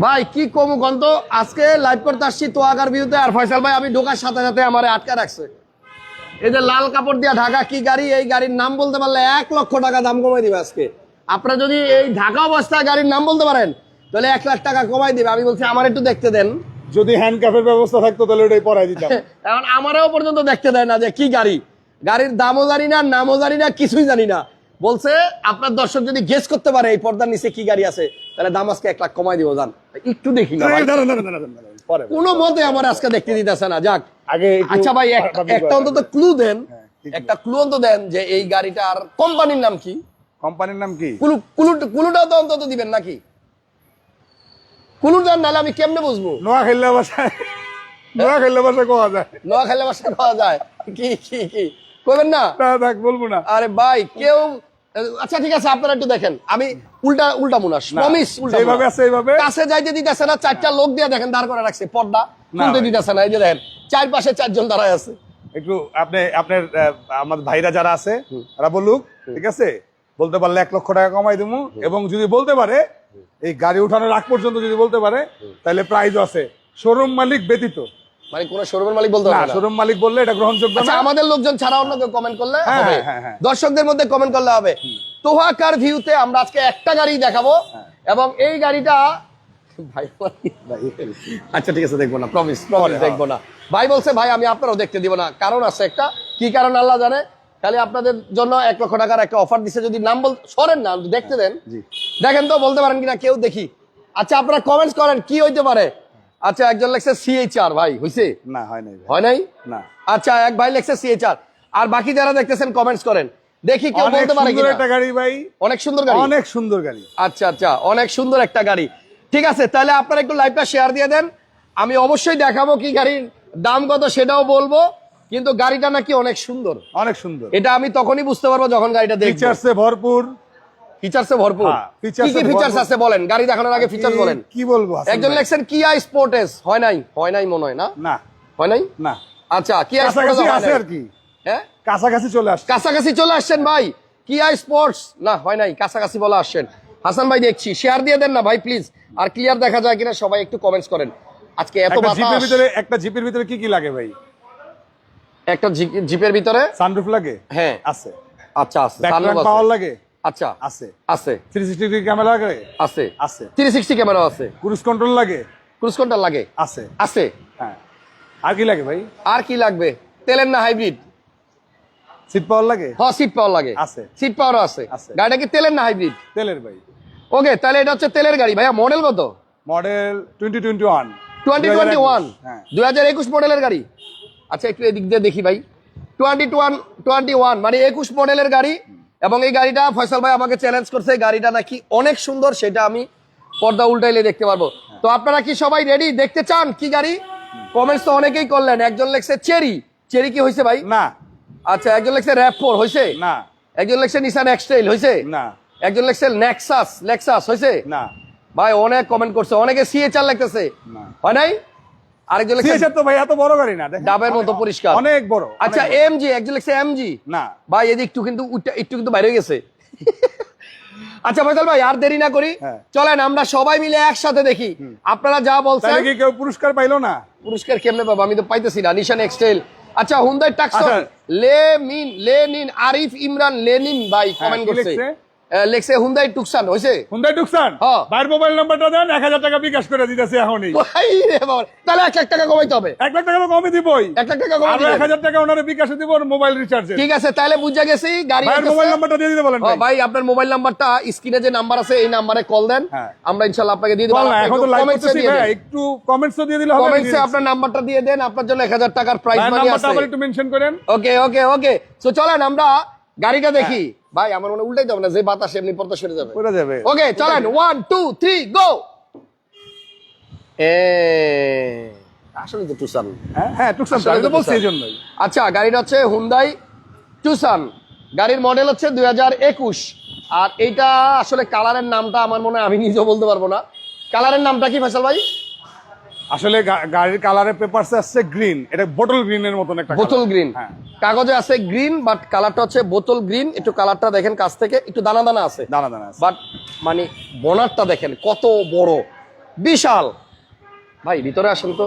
ভাই কি কম গন্ত আজকে লাইভ করতে আসছি তোয়াগার বিরুদ্ধে। আর ফয়সাল ভাই আমি ঢোকার সাথে সাথে আমার আটকা রাখছে। এই যে লাল কাপড় দিয়া ঢাকা কি গাড়ি এই গাড়ির নাম বলতে পারলে এক লক্ষ টাকা দাম কমাই দিবে আজকে। আপনারা যদি এই ঢাকা অবস্থায় গাড়ির নাম বলতে পারেন তাহলে এক লাখ টাকা কমাই দিবে। আমি বলছি আমার একটু দেখতে দেন। যদি হ্যান্ডকাফের ব্যবস্থা থাকতো তাহলে ওটাই পরাই দিতাম। এখন আমারও পর্যন্ত দেখতে দেয় না যে কি গাড়ি। গাড়ির দামও জানি না নামও জানি না কিছুই জানি না। বলছে আপনার দর্শক যদি গেস করতে পারে এই পর্দার নিচে কি গাড়ি আছে তাহলে দাম আজকে এক লাখ কমাই দিব জান। একটু দেখি না কোনো মতে আমার আজকে দেখতে দিতেছে না যাক। আগে আচ্ছা ভাই একটা অন্তত ক্লু দেন। হ্যাঁ, একটা ক্লু অন্তত দেন যে এই গাড়িটার কোম্পানির নাম কি? কোম্পানির নাম কি? কুলু কুলু তো অন্তত দিবেন নাকি? কুলু দেন নাহলে আমি কেমনে বুঝব? নোয়া খেললে বাসায় নোয়া খেললে বাসায় কোয়া যায়? নোয়া খেলে বাসা খাওয়া যায়? কি কি কি? করবেন না? না থাক বলব না। আরে ভাই কেউ আচ্ছা ঠিক আছে আপনারা একটু দেখেন। আমি উল্টা উল্টা মুনাস প্রমিস মুনাস। আছে এইভাবে। কাছে যাইতে দিতেছে না চারটা লোক দিয়ে দেখেন দাঁড় করে রাখছে পর্দা খুলতে দিতেছে না এই যে দেখেন চার পাশে চারজন দাঁড়ায় আছে। একটু আপনি আপনার আমাদের ভাইরা যারা আছে তারা বলুক ঠিক আছে? বলতে পারলে এক লক্ষ টাকা কমাই দেবো এবং যদি বলতে পারে এই গাড়ি উঠানোর আগ পর্যন্ত যদি বলতে পারে তাহলে প্রাইজ আছে। শোরুম মালিক ব্যতীত। মানে কোন শোরুমের মালিক বলতে না শোরুম মালিক বললে এটা গ্রহণযোগ্য না। আমাদের লোকজন ছাড়া অন্য কেউ কমেন্ট করলে হ্যাঁ, হবে। হ্যাঁ, হ্যাঁ। দর্শকদের মধ্যে কমেন্ট করলে হবে। তোহাকার ভিউতে আমরা আজকে একটা গাড়ি দেখাবো হ্যাঁ। এবং এই গাড়িটা ভাই আচ্ছা ঠিক আছে দেখব না প্রমিস প্রমিস দেখব না। ভাই বলছে ভাই আমি আপনারও দেখতে দিব না। কারণ আছে একটা। কি কারণ আল্লাহ জানে? খালি আপনাদের জন্য এক লক্ষ টাকার একটা অফার দিছে। যদি নাম বল সরেন না দেখতে দেন। দেখেন তো বলতে পারেন কিনা কেউ দেখি। আচ্ছা আপনারা কমেন্টস করেন কি হইতে পারে? আচ্ছা একজন লেখছে সিএইচআর ভাই হইছে? না হয় নাই হয় নাই? না। আচ্ছা এক ভাই লেখছে সিএইচআর আর বাকি যারা দেখতেছেন কমেন্টস করেন। দেখি কেউ বলতে পারে কিনা। একটা গাড়ি ভাই। অনেক সুন্দর গাড়ি? অনেক সুন্দর গাড়ি। আচ্ছা আচ্ছা অনেক সুন্দর একটা গাড়ি। ঠিক আছে তাহলে আপনারা একটু লাইভটা শেয়ার দিয়ে দেন। আমি অবশ্যই দেখাবো কি গাড়ির দাম কত সেটাও বলব। কিন্তু গাড়িটা নাকি অনেক সুন্দর। অনেক সুন্দর। এটা আমি তখনই বুঝতে পারব যখন গাড়িটা ফিচার্সে ভরপুর। ফিচার্সে ভরপুর। হ্যাঁ, কি কি ফিচার্স আছে বলেন? গাড়ি দেখানোর আগে ফিচার্স বলেন। কি বলব একজন? লেখছেন কিয়া স্পোর্টেস হয় নাই? হয় নাই মনে হয় না? না। হয় নাই? না। আচ্ছা কিয়া কাছাকাছি আছে আর কি। হ্যাঁ? কাছাকাছি চলে আসছে। কাছাকাছি চলে আসছেন ভাই। কিয়া স্পোর্টস না হয় নাই কাছাকাছি বলে আসছেন। হাসান ভাই দেখছি শেয়ার দিয়ে দেন না ভাই প্লিজ আর ক্লিয়ার দেখা যায় কিনা সবাই একটু কমেন্টস করেন। আজকে এত জিপের ভিতরে একটা জিপের ভিতরে কি কি লাগে ভাই? একটা জিপের ভিতরে? সানরুফ লাগে? হ্যাঁ। আছে। আচ্ছা আছে। পাওয়ার লাগে? আচ্ছা। আছে। আছে। 360 ডিগ্রি ক্যামেরা লাগে? আছে। আছে। থ্রি সিক্সটি ক্যামেরা আছে। ক্রুজ কন্ট্রোল লাগে? ক্রুজ কন্ট্রোল লাগে। আছে। আছে। হ্যাঁ। আর কি লাগে ভাই? আর কি লাগবে? তেলের না হাইব্রিড সিট পাওয়ার লাগে? হ্যাঁ সিট পাওয়ার লাগে। আছে। সিট পাওয়ার আছে। গাড়িটা কি তেলের না হাইব্রিড তেলের ভাই। ওকে তাহলে এটা হচ্ছে তেলের গাড়ি। ভাইয়া মডেল কত? Model twenty twenty one twenty twenty one হ্যাঁ। দুই হাজার একুশ মডেলের গাড়ি? আচ্ছা একটু এদিক দিয়ে দেখি ভাই। টোয়েন্টি ওয়ান টোয়েন্টি ওয়ান মানে একুশ মডেলের গাড়ি। এবং এই গাড়িটা ফয়সাল ভাই আমাকে চ্যালেঞ্জ করছে গাড়িটা নাকি অনেক সুন্দর সেটা আমি পর্দা উল্টাইলে দেখতে পারব। তো আপনারা কি সবাই রেডি দেখতে চান কি গাড়ি? কমেন্টস তো অনেকেই করলেন। একজন লেখছে চেরি। চেরি কি হয়েছে ভাই? না। আচ্ছা একজন লেখছে র্যাপ ফোর হয়েছে? না। একজন লেখছে নিসান এক্সটাইল হয়েছে? না। একজন লেখছে নেক্সাস লেক্সাস হয়েছে? না। ভাই অনেক কমেন্ট করছে। অনেকে সিএচআর লিখতেছে। না। হয় নাই? আরেকজন লিখছে তো ভাই এত বড় গাড়ি না ডাবের মতো পরিষ্কার। অনেক বড় আচ্ছা এমজি একজন লিখছে এমজি না। ভাই এদিক একটু কিন্তু একটু কিন্তু বাইরে গেছে। আচ্ছা ফয়সাল ভাই আর দেরি না করি। হ্যাঁ। চলেন আমরা সবাই মিলে একসাথে দেখি। আপনারা যা বলছেন কি কেউ পুরস্কার পাইলো না? পুরস্কার কেমনে পাবো? আমি তো পাইতেছি না নিশান এক্সটেল আচ্ছা হুন্দাই টাকসন আচ্ছা। লেমিন লেনিন আরিফ ইমরান লেনিন ভাই কমেন্ট করছে। লিখছে? হুন্দাই টুকসান হয়েছে হুন্দাই টুকসান হ্যাঁ। ভাইয়ের মোবাইল নাম্বারটা দেন এক হাজার টাকা বিকাশ করে দিতেছে এখনই। ভাই রে বাবা তাহলে এক লাখ টাকা কমাইতে হবে। এক লাখ টাকা তো কমই দিবই। লাখ টাকা টাকা ওনারে বিকাশে দিব মোবাইল রিচার্জে ঠিক আছে তাহলে বুঝা গেছি গাড়ি আইতেছে। মোবাইল নাম্বারটা দিয়ে দিতে বলেন ভাই। ভাই আপনার মোবাইল নাম্বারটা স্ক্রিনে যে নাম্বার আছে এই নাম্বারে কল দেন। হ্যাঁ। আমরা ইনশাআল্লাহ আপনাকে দিয়ে দেব। না এখন তো লাইভ করতেছি ভাই একটু কমেন্টস তো দিয়ে দিলে হবে কমেন্টসে আপনার নাম্বারটা দিয়ে দেন আপনার জন্য 1000 টাকার প্রাইজ মানি আছে। আবার একটু মেনশন করেন। ওকে ওকে ওকে সো চলেন আমরা গাড়িটা দেখি। ভাই আমার মনে উল্টাই যাবে না যে বাতাস এমনি পড়তে সরে যাবে। যাবে। ওকে চলেন ওয়ান টু থ্রি গো এ আসলে তো টুসান হ্যাঁ হ্যাঁ টুকসান তো, আমি তো বলছি এই জন্যই আচ্ছা গাড়িটা হচ্ছে হুন্দাই টুসান গাড়ির মডেল হচ্ছে দুই হাজার একুশ। আর এইটা আসলে কালারের নামটা আমার মনে হয় আমি নিজেও বলতে পারব না। কালারের নামটা কি ফয়সাল ভাই? আসলে গাড়ির কালারের পেপারস আসছে গ্রিন এটা বোতল গ্রিনের মতন একটা বোতল। গ্রিন হ্যাঁ। কাগজে আছে গ্রিন বাট কালারটা হচ্ছে বোতল গ্রিন একটু কালারটা দেখেন কাছ থেকে। একটু দানা দানা আছে। দানা দানা আছে। বাট মানে বনারটা দেখেন কত বড়। বিশাল। ভাই ভিতরে আসেন তো।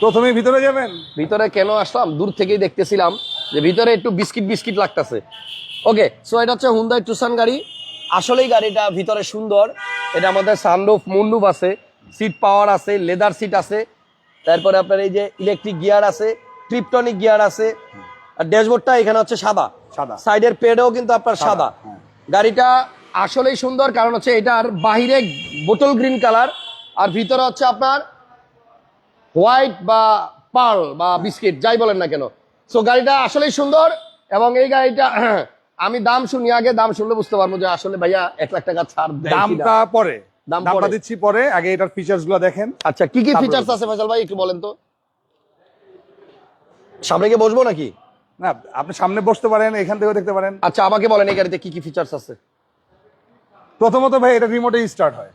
প্রথমে ভিতরে যাবেন? ভিতরে কেন আসলাম? দূর থেকেই দেখতেছিলাম যে ভিতরে একটু বিস্কিট বিস্কিট লাগতেছে। ওকে সো এটা হচ্ছে হুন্দাই টুসান গাড়ি। আসলেই গাড়িটা ভিতরে সুন্দর। এটা আমাদের সানরুফ মুন্ডুপ আছে। সিট পাওয়ার আছে লেদার সিট আছে তারপরে আপনার এই যে ইলেকট্রিক গিয়ার আছে ট্রিপটনিক গিয়ার আছে আর ড্যাশবোর্ডটা এখানে হচ্ছে সাদা সাদা। সাইডের পেডও কিন্তু আপনার সাদা হ্যাঁ। গাড়িটা আসলেই সুন্দর কারণ হচ্ছে এটার বাহিরে বোতল গ্রিন কালার আর ভিতরে হচ্ছে আপনার হোয়াইট বা পার্ল বা বিস্কিট যাই বলেন না কেন সো গাড়িটা আসলেই সুন্দর এবং এই গাড়িটা আমি দাম শুনি আগে দাম শুনলে বুঝতে পারব যে আসলে ভাইয়া এক লাখ টাকা ছাড়। দামটা পরে দাম দামটা। দিচ্ছি পরে আগে এটার ফিচার্সগুলো দেখেন। আচ্ছা কি কি ফিচার্স আছে ফয়সাল ভাই একটু বলেন তো। সামনে গিয়ে বসবো নাকি? না আপনি সামনে বসতে পারেন এখান থেকেও দেখতে পারেন। আচ্ছা আমাকে বলেন এই গাড়িতে কি কি ফিচার্স আছে। প্রথমত ভাই এটা রিমোটে স্টার্ট হয়।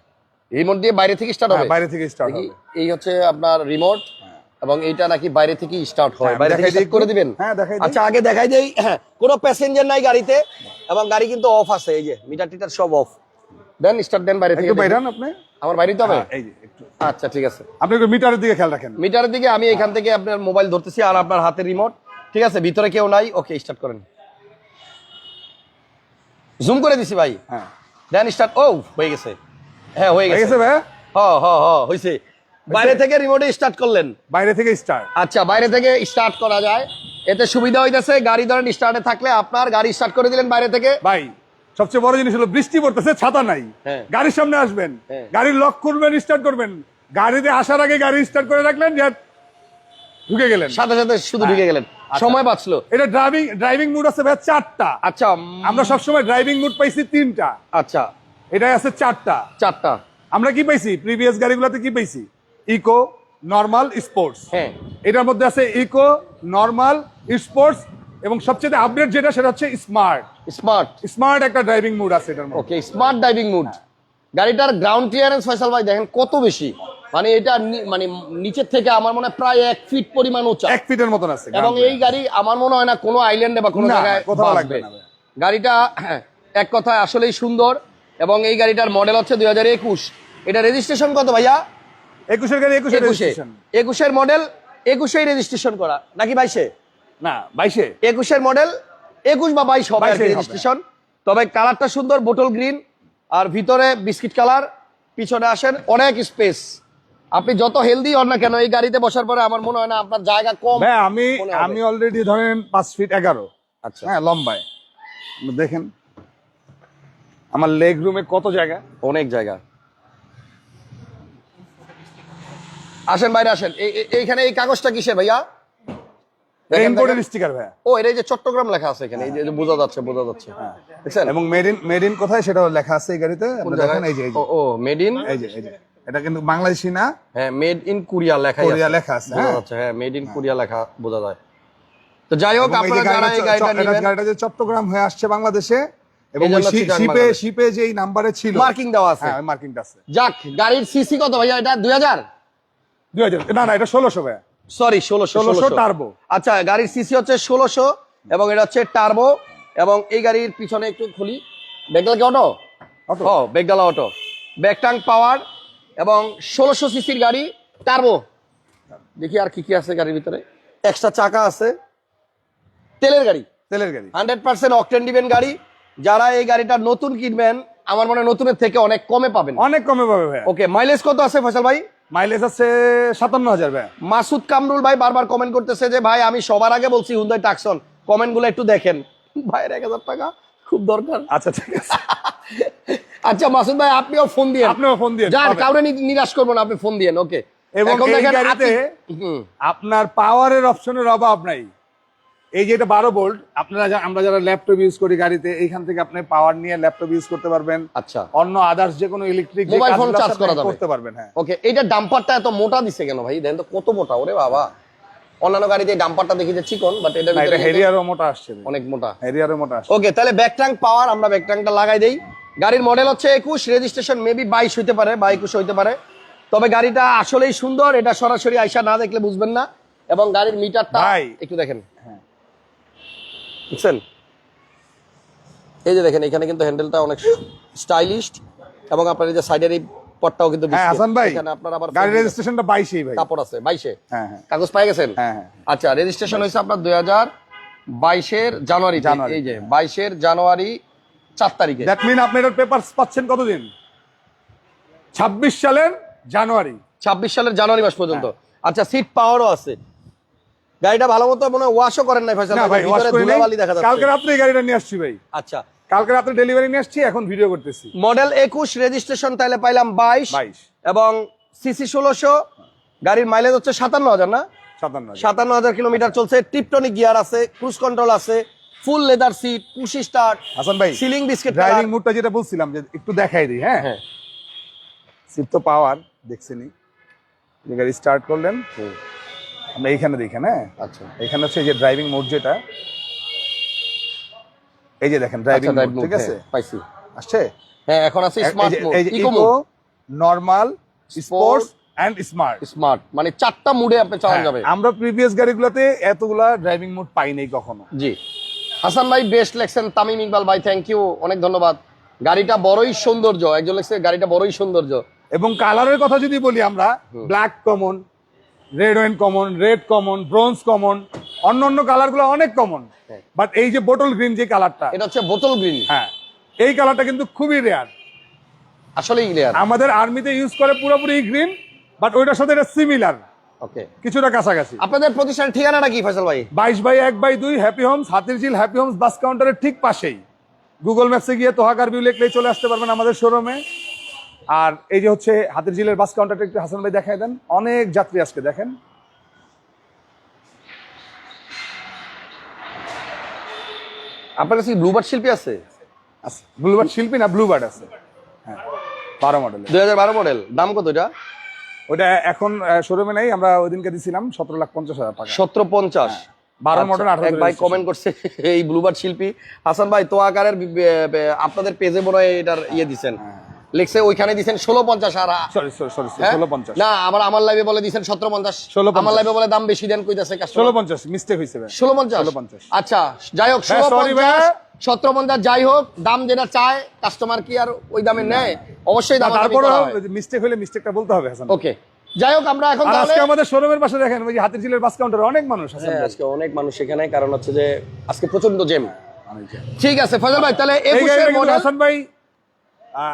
রিমোট দিয়ে বাইরে থেকে স্টার্ট হ্যাঁ, হবে? বাইরে থেকে স্টার্ট হবে। এই হচ্ছে আপনার রিমোট এবং এইটা নাকি বাইরে থেকে স্টার্ট হয়। হ্যাঁ, বাইরে থেকে করে দিবেন? হ্যাঁ, দেখাই। আচ্ছা আগে দেখাই দেই হ্যাঁ কোনো প্যাসেঞ্জার নাই গাড়িতে এবং গাড়ি কিন্তু অফ আছে এই যে মিটার টিটার সব অফ দেন স্টার্ট দেন বাইরে থেকে বাইরান আপনি। আমার বাইরে তো হবে? হ্যাঁ, এই একটু। আচ্ছা ঠিক আছে। আপনি একটু মিটারের দিকে খেয়াল রাখেন। মিটারের দিকে আমি এখান থেকে আপনার মোবাইল ধরতেছি আর আপনার হাতে রিমোট ঠিক আছে ভিতরে কেউ নাই। ওকে স্টার্ট করেন। জুম করে দিছি ভাই। হ্যাঁ। দেন স্টার্ট ও হয়ে গেছে। হ্যাঁ হয়ে গেছে। ভাই? হ হ হ হয়েছে বাইরে থেকে রিমোটে স্টার্ট করলেন। বাইরে থেকে স্টার্ট আচ্ছা বাইরে থেকে স্টার্ট করা যায়। এতে সুবিধা হইতেছে গাড়ি ধরেন স্টার্টে থাকলে আপনার গাড়ি স্টার্ট করে দিলেন বাইরে থেকে। ভাই সবচেয়ে বড় জিনিস হলো বৃষ্টি পড়তেছে ছাতা নাই। হ্যাঁ। গাড়ির সামনে আসবেন। হ্যাঁ। গাড়ি লক করবেন স্টার্ট করবেন। গাড়িতে আসার আগে গাড়ি স্টার্ট করে রাখলেন যে ঢুকে গেলেন। সাথে সাথে শুধু ঢুকে গেলেন। সময় বাঁচলো। এটা ড্রাইভিং ড্রাইভিং মুড আছে ভাই চারটা। আচ্ছা আমরা সবসময় ড্রাইভিং মুড পাইছি তিনটা। আচ্ছা। এটাই আছে চারটা। চারটা। আমরা কি পাইছি? প্রিভিয়াস গাড়িগুলোতে কি পাইছি? ইকো নর্মাল স্পোর্টস হ্যাঁ। এটার মধ্যে আছে ইকো নর্মাল স্পোর্টস এবং সবচেয়ে আপডেট যেটা সেটা হচ্ছে স্মার্ট স্মার্ট স্মার্ট একটা ড্রাইভিং মুড আছে এটার ওকে স্মার্ট ড্রাইভিং মুড গাড়িটার গ্রাউন্ড ক্লিয়ারেন্স ফয়সাল ভাই দেখেন কত বেশি। মানে এটা মানে নিচের থেকে আমার মনে হয় প্রায় এক ফিট পরিমাণ উঁচা। এক ফিটের মতন আছে এবং এই গাড়ি আমার মনে হয় না কোনো আইল্যান্ডে বা কোনো জায়গায় কোথাও লাগবে গাড়িটা এক কথায় আসলেই সুন্দর এবং এই গাড়িটার মডেল হচ্ছে দুই হাজার একুশ। এটা রেজিস্ট্রেশন কত ভাইয়া? একুশের গাড়ি একুশে। রেজিস্ট্রেশন একুশের মডেল একুশেই রেজিস্ট্রেশন করা। নাকি বাইশে না বাইশে। একুশের মডেল একুশ বা বাইশ হবে রেজিস্ট্রেশন তবে কালারটা সুন্দর বোতল গ্রিন আর ভিতরে বিস্কিট কালার পিছনে আসেন অনেক স্পেস আপনি যত হেলদি হন না কেন এই গাড়িতে বসার পরে আমার মনে হয় না আপনার জায়গা কম ভাই আমি আমি অলরেডি ধরেন পাঁচ ফিট এগারো। আচ্ছা। হ্যাঁ লম্বায়। দেখেন আমার লেগ রুমে কত জায়গা? অনেক জায়গা। আসেন বাইরে আসেন। এই- এই- এইখানে এই কাগজটা কিসের ভাইয়া? রেইনকোটের স্টিকার ভাইয়া ও এটা যে চট্টগ্রাম লেখা আছে এখানে এই যে- বোঝা যাচ্ছে বোঝা যাচ্ছে। দেখছেন? এবং মেড ইন মেড ইন কোথায় সেটাও লেখা আছে এই গাড়িতে। আপনি দেখেন এই যে ও ও মেড ইন এই যে এই যে। এটা কিন্তু বাংলাদেশি না? হ্যাঁ মেড ইন কোরিয়া লেখা কোরিয়া লেখা আছে, বোঝা হ্যাঁ। হ্যাঁ মেড ইন কোরিয়া লেখা বোঝা যায়। তো যাই হোক যে আপনারা যারা এই গাড়িটা গাড়িটা চ- এটা নেবেন গাড়িটা যে চট্টগ্রাম হয়ে আসছে বাংলাদেশে এবং শিপে শিপে যে এই নাম্বারে ছিল। মার্কিং দেওয়া আছে। হ্যাঁ মার্কিংটা আছে। যাক গাড়ির সিসি কত ভাইয়া? এটা দুই হাজার? দুই হাজার। না না এটা ষোলোশো ভাইয়া। সরি ষোলোশো 1600 টার্বো। আচ্ছা গাড়ির সিসি হচ্ছে ষোলোশো এবং এটা হচ্ছে টার্বো এবং এই গাড়ির পিছনে একটু খুলি। বেগডাল কি অটো? অটো। ও অটো। ব্যাকটাং পাওয়ার এবং ষোলোশো সিসির গাড়ি টার্বো। দেখি আর কি কি আছে গাড়ির ভিতরে। এক্সট্রা চাকা আছে। তেলের গাড়ি। তেলের গাড়ি। হান্ড্রেড পার্সেন্ট অকটেন দিবেন গাড়ি। যারা এই গাড়িটা নতুন কিনবেন আমার মনে হয় নতুনের থেকে অনেক কমে পাবেন। অনেক কমে পাবে ওকে মাইলেজ কত আছে ফয়সাল ভাই? মাইলেজ আছে সাতান্ন হাজার ভাই। মাসুদ কামরুল ভাই বারবার কমেন্ট করতেছে যে ভাই আমি সবার আগে বলছি হুন্দাই টাকসন কমেন্টগুলো একটু দেখেন। ভাইয়ের এক হাজার টাকা খুব দরকার। আচ্ছা ঠিক আছে। আচ্ছা মাসুদ ভাই আপনিও ফোন দিয়ে আপনিও ফোন দিয়ে যান কাউরে নিরাশ করব না আপনি ফোন দিয়েন ওকে এবং এই দেখেন গাড়িতে আপনার পাওয়ারের অপশনের অভাব নাই। এই যে এটা বারো ভোল্ট আপনারা আমরা যারা ল্যাপটপ ইউজ করি গাড়িতে এইখান থেকে আপনি পাওয়ার নিয়ে ল্যাপটপ ইউজ করতে পারবেন। আচ্ছা। অন্য আদার্স যে কোনো ইলেকট্রিক Mobile phone charge করা যাবে। করতে পারবেন হ্যাঁ। ওকে এইটা ডাম্পারটা এত মোটা দিছে কেন ভাই? দেন তো কত মোটা ওরে বাবা। অন্যান্য গাড়িতে ডাম্পারটা দেখি যে চিকন বাট এটা এটা হেরিয়ারও মোটা আসছে অনেক মোটা। হেরিয়ারও মোটা আসছে। ওকে তাহলে ব্যাক ট্যাঙ্ক পাওয়ার আমরা ব্যাকট্যাঙ্কটা লাগাই দেই। গাড়ির মডেল হচ্ছে একুশ রেজিস্ট্রেশন মেবি বাইশ হইতে পারে বা একুশ হইতে পারে। তবে গাড়িটা আসলেই সুন্দর এটা সরাসরি আইসা না দেখলে বুঝবেন না। এবং গাড়ির মিটারটা। একটু দেখেন। বুঝছেন? এই যে দেখেন এখানে কিন্তু হ্যান্ডেলটা অনেক স্টাইলিশ এবং আপনার এই যে সাইডের এই পটটাও কিন্তু হ্যাঁ হাসান ভাই এখানে আপনার আবার গাড়ির রেজিস্ট্রেশনটা বাইশেই ভাই। কাপড় আছে বাইশে। হ্যাঁ হ্যাঁ। কাগজ পাই গেছেন? হ্যাঁ, হ্যাঁ। আচ্ছা রেজিস্ট্রেশন হয়েছে আপনার দুই হাজার বাইশের জানুয়ারি জানুয়ারি। এই যে বাইশের জানুয়ারি চার তারিখে। দ্যাট মিন আপনি এটার পেপার পাচ্ছেন কতদিন? ছাব্বিশ সালের জানুয়ারি। ছাব্বিশ সালের জানুয়ারি মাস পর্যন্ত। হ্যাঁ। আচ্ছা সিট পাওয়ারও আছে। গাড়িটা ভালো মতো মনে ওয়াশও করেন নাই ফয়সাল ভাই, ওয়াশ করে। ধুলাবালি দেখা কালকে যাচ্ছে রাত্রে এই গাড়িটা নিয়ে আসছি ভাই। আচ্ছা। কালকে রাত্রে ডেলিভারি নিয়ে আসছি এখন ভিডিও করতেছি। মডেল একুশ রেজিস্ট্রেশন তাহলে পাইলাম বাইশ। 22 এবং সিসি ষোলোশো গাড়ির মাইলেজ হচ্ছে সাতান্ন হাজার না? সাতান্ন হাজার। সাতান্ন হাজার কিলোমিটার চলছে টিপটনিক গিয়ার আছে ক্রুজ কন্ট্রোল আছে full leather seat push start Hasan ভাই সিলিং বিস্কিট ড্রাইভিং মুডটা যেটা বলছিলাম যে একটু দেখাই দিই হ্যাঁ? হ্যাঁ। সিট তো পাওয়ার দেখছেনি যে গাড়ি স্টার্ট করলেন। আমরা এইখানে দেখেন হ্যাঁ? আচ্ছা। এখানে হচ্ছে এই যে ড্রাইভিং মোড যেটা এই যে দেখেন ড্রাইভিং আচ্ছা, মোড ঠিক আছে? হ্যাঁ, পাইছি। আসছে? হ্যাঁ এখন আছে smart mode eco normal sports and smart smart মানে চারটা মুডে আপনি চালানো যাবে। হ্যাঁ, আমরা প্রিভিয়াস গাড়িগুলোতে এতগুলা ড্রাইভিং মোড পাই নাই কখনো। জি। হাসান ভাই বেস্ট লেখছেন। তামিম ইকবাল ভাই থ্যাংক ইউ অনেক ধন্যবাদ। গাড়িটা বড়ই সৌন্দর্য। একজন লেখছে গাড়িটা বড়ই সৌন্দর্য। এবং কালারের কথা যদি বলি আমরা black common red wine common red common bronze common অন্য অন্য কালারগুলো অনেক কমন হ্যাঁ। বাট এই যে বোটল গ্রিন যে কালারটা এটা হচ্ছে বোতল গ্রিন হ্যাঁ এই কালারটা কিন্তু খুবই রেয়ার আসলেই ক্লিয়ার আমাদের আর্মিতে ইউজ করে পুরোপুরি গ্রিন বাট ওইটার সাথে এটা সিমিলার ওকে কিছুটা কাছাকাছি। আপনাদের প্রতিষ্ঠানের ঠিকানাটা কি ফয়সাল ভাই? বাইশ বাই এক বাই দুই happy homes Hatirjheel happy homes bus কাউন্টারের ঠিক পাশেই। গুগল ম্যাপসে গিয়ে তোহাকার ভিউ লিখলেই চলে আসতে পারবেন আমাদের শোরুমে আর এই যে হচ্ছে হাতিরঝিলের বাস কাউন্টারটা একটু হাসান ভাই দেখাই দেন। অনেক যাত্রী আজকে দেখেন। আপনার কাছে ব্লুবার্ড শিল্পী আছে? ব্লুবার্ড শিল্পী না ব্লুবার্ড আছে? হ্যাঁ বারো মডেলের দুই হাজার বারো মডেল দাম কত এটা? ওটা এখন শোরুমে নেই আমরা ওই দিনকে দিছিলাম সতেরো লাখ পঞ্চাশ হাজার টাকা। সতেরো পঞ্চাশ। বারো মডেল আচ্ছা, এক ভাই কমেন্ট করছে এই ব্লুবার্ড শিল্পী। হাসান ভাই তো আকারের আপনাদের পেজে মনে হয় এটার ইয়ে দিছেন। লিখছে ওইখানে দিছেন ষোলো পঞ্চাশ আর সরি সরি সরি হ্যাঁ? না আবার আমার লাইভে বলে দিছেন সতেরো পঞ্চাশ। আমার লাইভে বলে দাম বেশি দেন কইতাছে ষোলো পঞ্চাশ মিস্টেক হয়েছে ষোলো পঞ্চাশ? আচ্ছা যাই হোক হ্যাঁ, ষোলো পঞ্চাশ সতেরো পঞ্চাশ যাই হোক দাম যেটা চায় কাস্টমার কি আর ওই দামে নেয়? অবশ্যই দাম তারপরে মিস্টেক হলে মিস্টেকটা বলতে হবে হাসান ওকে যাই হোক আমরা এখন আজকে আমাদের শোরুমের পাশে দেখেন ওই যে হাতির ঝিলের বাস কাউন্টারে অনেক মানুষ আছে। হ্যাঁ, আজকে অনেক মানুষ এখানে কারণ হচ্ছে যে আজকে প্রচণ্ড জেম ঠিক আছে ফজল ভাই তাহলে এই একুশের মডেল হাসান ভাই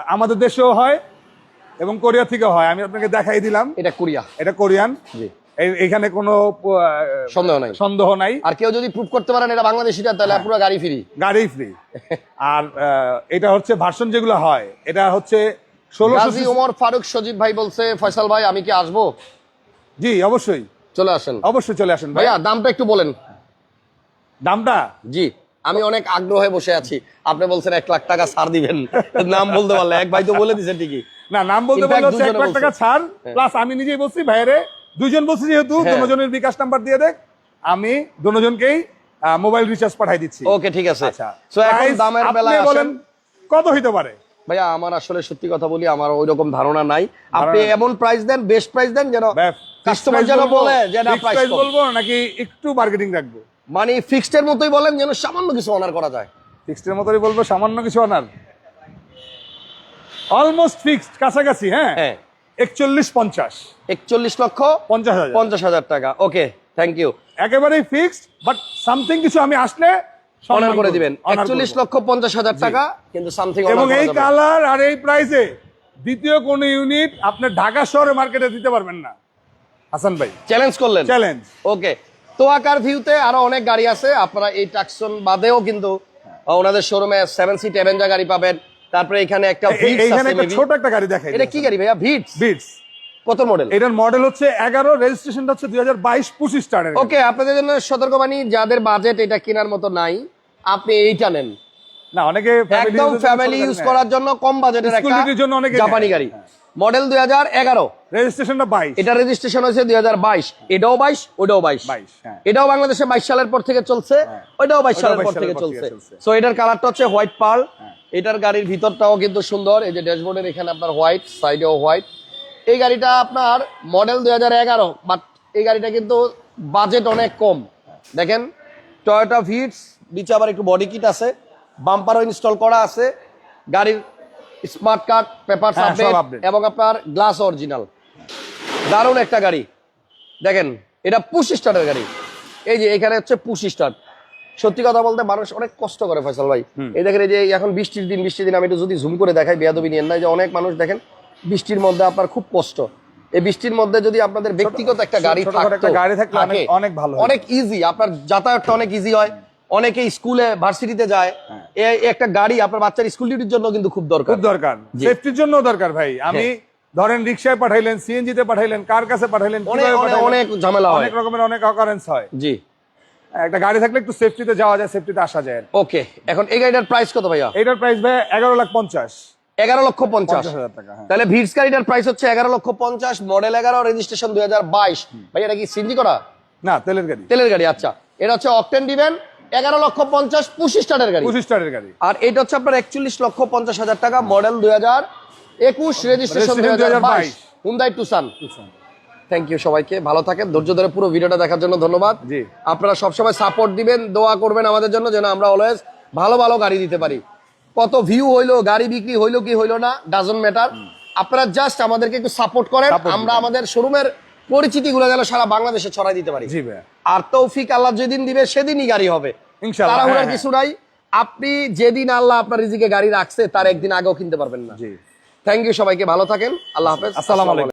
আমাদের দেশেও হয় এবং কোরিয়া থেকেও হয়। আমি আপনাকে দেখাই দিলাম। এটা কোরিয়া। এটা কোরিয়ান। জি। এইখানে কোনো সন্দেহ নাই। সন্দেহ নাই। আর কেউ যদি প্রুভ করতে পারেন এটা বাংলাদেশিটা তাহলে হ্যাঁ। পুরো গাড়ি ফ্রি গাড়ি ফ্রি আর এটা হচ্ছে ভার্সন যেগুলো হয় এটা হচ্ছে ষোলোশো ওমর ফারুক সজীব ভাই বলছে ফয়সাল ভাই আমি কি আসব? জি অবশ্যই। চলে আসেন। অবশ্যই চলে আসেন ভাইয়া দামটা একটু বলেন। দামটা? জি। আমি অনেক আগ্রহে বসে আছি। আপনি বলছেন এক লাখ টাকা ছাড় দিবেন। নাম বলতে পারলে এক ভাই তো বলে দিছেন ঠিকই। না নাম বলতে বললে হচ্ছে এক লাখ টাকা ছাড় প্লাস আমি নিজেই বলছি ভাইরে দুইজন বলছি যেহেতু হ্যাঁ। দুজনের বিকাশ নাম্বার দিয়ে দেখ। আমি দুজনকেই মোবাইল রিচার্জ পাঠাই দিচ্ছি। ওকে ঠিক আছে। আচ্ছা। সো এখন Price দামের আপনি বেলায় বলেন কত হইতে পারে? ভাইয়া আমার আসলে সত্যি কথা বলি আমার ওই রকম ধারণা নাই। আপনি এমন প্রাইস দেন বেস্ট প্রাইস দেন যেন কাস্টমার যেন বলে যে না প্রাইস বলব নাকি একটু মার্কেটিং রাখব? মানে ফিক্সড এর মতোই বলেন যেন সামান্য কিছু অনার করা যায়। ফিক্সড এর মতোই বলব সামান্য কিছু আনার অলমোস্ট ফিক্সড কাছাকাছি হ্যাঁ? হ্যাঁ। একচল্লিশ পঞ্চাশ। একচল্লিশ লক্ষ পঞ্চাশ হাজার। পঞ্চাশ হাজার টাকা। ওকে থ্যাংক ইউ একেবারেই ফিক্সড বাট সামথিং কিছু আমি আসলে অনার করে দিবেন। একচল্লিশ লক্ষ পঞ্চাশ হাজার টাকা কিন্তু সামথিং এবং এই কালার আর এই প্রাইসে দ্বিতীয় কোন ইউনিট আপনি ঢাকা শহরে মার্কেটে দিতে পারবেন না। হাসান ভাই। চ্যালেঞ্জ করলেন। চ্যালেঞ্জ ওকে তোয়াকার ভিউতে আরও অনেক গাড়ি আছে আপনারা এই টাকসন বাদেও কিন্তু ওনাদের শোরুমে সেভেন সিট অ্যাভেঞ্জার গাড়ি পাবেন তারপরে এখানে একটা ভিটস একটা ছোট একটা গাড়ি দেখাই এটা কি গাড়ি ভাইয়া? ভিটস বিটস কত মডেল এটার মডেল হচ্ছে এগারো রেজিস্ট্রেশনটা হচ্ছে দুই হাজার বাইশ পঁচিশ স্টারের ওকে আপনাদের জন্য সতর্কবাণী যাদের বাজেট এটা কেনার মতো নাই আপনি এইটা নেন। না অনেকে একদম ফ্যামিলি ইউজ করার জন্য কম বাজেটের একটা জাপানি গাড়ি। মডেল দুই হাজার এগারো। রেজিস্ট্রেশনটা বাইশ। এটা রেজিস্ট্রেশন হয়েছে দুই হাজার বাইশ। এটাও বাইশ ওটাও বাইশ। 22, হ্যাঁ। এটাও বাংলাদেশে বাইশ সালের পর থেকে চলছে ওইটাও বাইশ সালের পর থেকে চলছে। সো এটার কালারটা হচ্ছে হোয়াইট পার্ল হ্যাঁ। এটার গাড়ির ভিতরটাও কিন্তু সুন্দর এই যে ড্যাশবোর্ডের এখানে আপনার হোয়াইট সাইডেও হোয়াইট এই গাড়িটা আপনার মডেল দুই হাজার এগারো বাট এই গাড়িটা কিন্তু বাজেট অনেক কম। দেখেন টয়োটা ভিটস নিচে আবার একটু বডি কিট আছে। বাম্পারও ইনস্টল করা আছে। গাড়ির স্মার্ট কার্ড পেপার হ্যাঁ, আপডেট এবং আপনার গ্লাস অরিজিনাল। দারুণ একটা গাড়ি। দেখেন এটা পুশ স্টার্টের গাড়ি। এই যে এখানে হচ্ছে পুশ স্টার্ট সত্যি কথা বলতে মানুষ অনেক কষ্ট করে ফয়সাল ভাই। এই দেখেন এই যে এখন বৃষ্টির দিন বৃষ্টির দিন আমি একটু যদি জুম করে দেখাই বেয়াদবি নিয়েন না যে অনেক মানুষ দেখেন বৃষ্টির মধ্যে আপনার খুব কষ্ট। এই বৃষ্টির মধ্যে যদি আপনাদের ব্যক্তিগত একটা গাড়ি থাকতো থাকে, অনেক ভালো অনেক ইজি আপনার যাতায়াতটা অনেক ইজি হয়। অনেকে স্কুলে ভার্সিটিতে যায়। হ্যাঁ। একটা গাড়ি আপনার বাচ্চার স্কুল ডিউটির জন্য কিন্তু খুব দরকার। খুব দরকার। সেফটির জন্য দরকার ভাই। আমি ধরেন রিক্সায় পাঠাইলেন সিএনজি তে পাঠাইলেন কার কাছে পাঠাইলেন অনেক ঝামেলা হয়। অনেক রকমের অনেক অকারেন্স হয়। জি। একটা গাড়ি থাকলে একটু সেফটিতে যাওয়া যায় সেফটিতে আসা যায়। ওকে এখন এই গাড়িটার প্রাইস কত ভাইয়া? এইটার প্রাইস ভাই এগারো লাখ পঞ্চাশ। এগারো লক্ষ পঞ্চাশ। হাজার টাকা হ্যাঁ। তাহলে ভিটস গাড়িটার প্রাইস হচ্ছে এগারো লক্ষ পঞ্চাশ মডেল এগারো রেজিস্ট্রেশন দুই হাজার বাইশ। ভাই এটা কি সিনজি করা? না তেলের গাড়ি। তেলের গাড়ি আচ্ছা। এটা হচ্ছে অকটেন দিবেন এগারো লক্ষ পঞ্চাশ পঁচিশ স্টারের গাড়ি। পঁচিশ স্টারের গাড়ি। আর এটা হচ্ছে আপনার একচল্লিশ লক্ষ পঞ্চাশ হাজার টাকা মডেল দুই হাজার একুশ রেজিস্ট্রেশন দুই হাজার বাইশ। 2022 হুন্দাই টুসান থ্যাংক ইউ সবাইকে ভালো থাকেন। ধৈর্য ধরে পুরো ভিডিওটা দেখার জন্য ধন্যবাদ। জি। আপনারা সবসময় সাপোর্ট দিবেন দোয়া করবেন আমাদের জন্য যেন আমরা অলওয়েজ ভালো ভালো গাড়ি দিতে পারি। কত ভিউ হইল গাড়ি বিক্রি হইল কি হইল না ডাজন ম্যাটার আপনারা জাস্ট আমাদেরকে একটু সাপোর্ট করেন। আমরা আমাদের শোরুমের পরিচিতি গুলো যেন সারা বাংলাদেশে ছড়াই দিতে পারি। জি ভাই আর তৌফিক আল্লাহ যেদিন দিবে সেদিনই গাড়ি হবে। তাড়াহুড়ার হ্যাঁ, কিছু নাই। আপনি যেদিন আল্লাহ আপনার রিজিকে গাড়ি রাখছে তার একদিন আগেও কিনতে পারবেন না। জি। থ্যাংক ইউ সবাইকে ভালো থাকেন। আল্লাহ হাফেজ। আসসালাম আলাইকুম।